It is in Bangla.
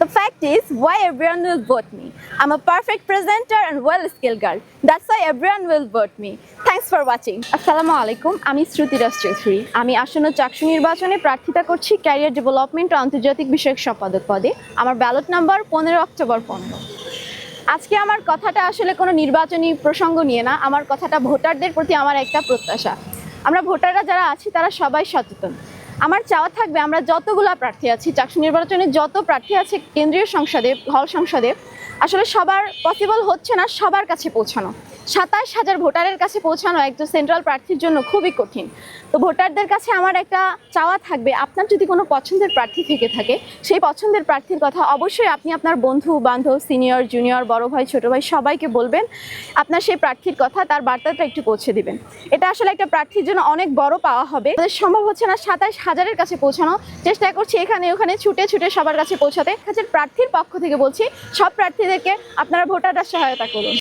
The fact is, why everyone will vote me? I'm a perfect presenter and well-skilled girl. That's why everyone will vote me. Thanks for watching. আসসালামু আলাইকুম আমি শ্রুতিরাজ চৌধুরী আমি আসন্ন চাকসু নির্বাচনে প্রার্থিতা করছি ক্যারিয়ার ডেভেলপমেন্ট ও আন্তর্জাতিক বিষয়ক সম্পাদক পদে আমার ব্যালট নাম্বার পনেরো অক্টোবর পনেরো আজকে আমার কথাটা আসলে কোনো নির্বাচনী প্রসঙ্গ নিয়ে না আমার কথাটা ভোটারদের প্রতি আমার একটা প্রত্যাশা আমরা ভোটাররা যারা আছি তারা সবাই সচেতন আমার চাওয়া থাকবে, আমরা যতগুলো প্রার্থী আছি, চাকসু নির্বাচনে যত প্রার্থী আছে কেন্দ্রীয় সংসদে, হল সংসদে, আসলে সবার পসিবল হচ্ছে না সবার কাছে পৌঁছানো। সাতাশ হাজার ভোটারের কাছে পৌঁছানো একজন সেন্ট্রাল প্রার্থীর জন্য খুবই কঠিন। তো ভোটারদের কাছে আমার একটা চাওয়া থাকবে, আপনার যদি কোনো পছন্দের প্রার্থী থেকে থাকে, সেই পছন্দের প্রার্থীর কথা অবশ্যই আপনি আপনার বন্ধু, বান্ধব সিনিয়র জুনিয়র বড় ভাই, ছোটো ভাই সবাইকে বলবেন, আপনার সেই প্রার্থীর কথা, তার বার্তাটা একটু পৌঁছে দিবেন। এটা আসলে একটা প্রার্থীর জন্য অনেক বড় পাওয়া হবে। আমাদের সম্ভব হচ্ছে না সাতাশ হাজারের কাছে পৌঁছানো। চেষ্টা করছি এখানে ওখানে ছুটে ছুটে সবার কাছে পৌঁছাতে। প্রার্থীর পক্ষ থেকে বলছি, সব প্রার্থীদেরকে আপনারা ভোটাররা সহায়তা করুন।